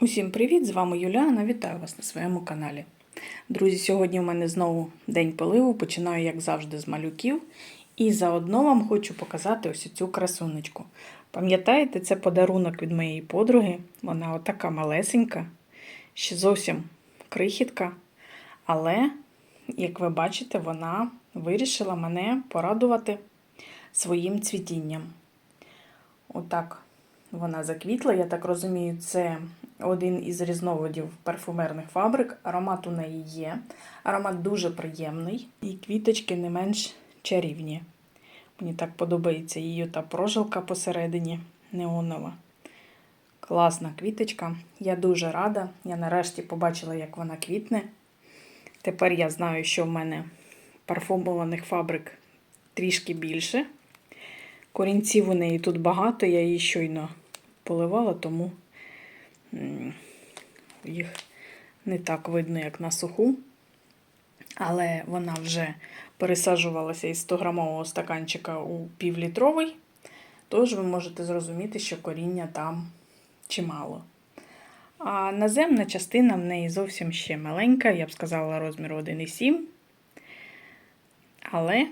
Усім привіт! З вами Юліана. Вітаю вас на своєму каналі. Друзі, сьогодні у мене знову день поливу. Починаю, як завжди, з малюків. І заодно вам хочу показати ось цю красунечку. Пам'ятаєте, це подарунок від моєї подруги. Вона отака малесенька, ще зовсім крихітка. Але, як ви бачите, вона вирішила мене порадувати своїм цвітінням. Отак вона заквітла. Я так розумію, це один із різновидів парфумерних фабрик. Аромат у неї є. Аромат дуже приємний, і квіточки не менш чарівні. Мені так подобається її та прожилка посередині неонова. Класна квіточка. Я дуже рада. Я нарешті побачила, як вона квітне. Тепер я знаю, що в мене парфумованих фабрик трішки більше. Корінців у неї тут багато, я її щойно поливала, тому їх не так видно, як на суху. Але вона вже пересаджувалася із 100-грамового стаканчика у півлітровий, тож ви можете зрозуміти, що коріння там чимало. А наземна частина в неї зовсім ще маленька, я б сказала, розміру 1,7. Але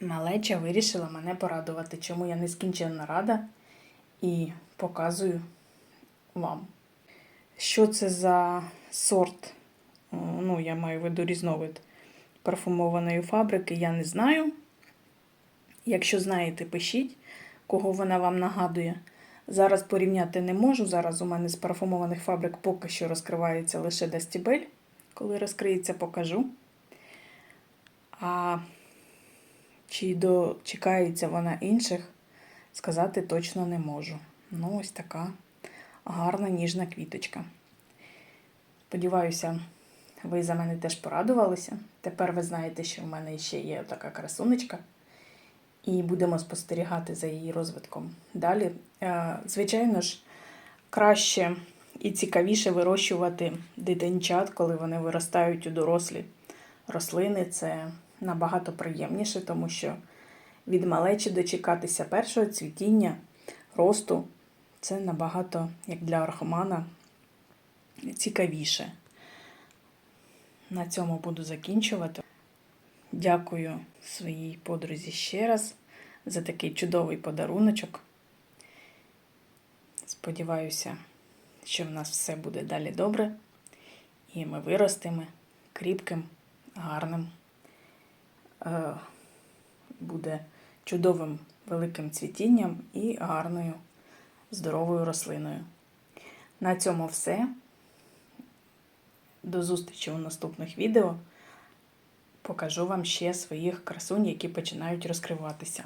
малеча вирішила мене порадувати, чому я нескінченно рада і показую вам. Що це за сорт? Ну, я маю в виду різновид парфумованої фабрики, я не знаю. Якщо знаєте, пишіть, кого вона вам нагадує. Зараз порівняти не можу. Зараз у мене з парфумованих фабрик поки що розкривається лише Дастібель. Коли розкриється, покажу. А чи дочекається вона інших, сказати точно не можу. Ну, ось така гарна ніжна квіточка. Сподіваюся, ви за мене теж порадувалися. Тепер ви знаєте, що в мене ще є така красунечка. І будемо спостерігати за її розвитком далі. Е, Звичайно ж, краще і цікавіше вирощувати дитинчат, коли вони виростають у дорослі рослини. Це набагато приємніше, тому що від малечі дочекатися першого цвітіння, росту це набагато, як для архомана, цікавіше. На цьому буду закінчувати. Дякую своїй подрузі ще раз за такий чудовий подаруночок. Сподіваюся, що в нас все буде далі добре, і ми виростемо кріпким, гарним. Е, Буде чудовим великим цвітінням і гарною здоровою рослиною. На цьому все. До зустрічі у наступних відео. Покажу вам ще своїх красунь, які починають розкриватися.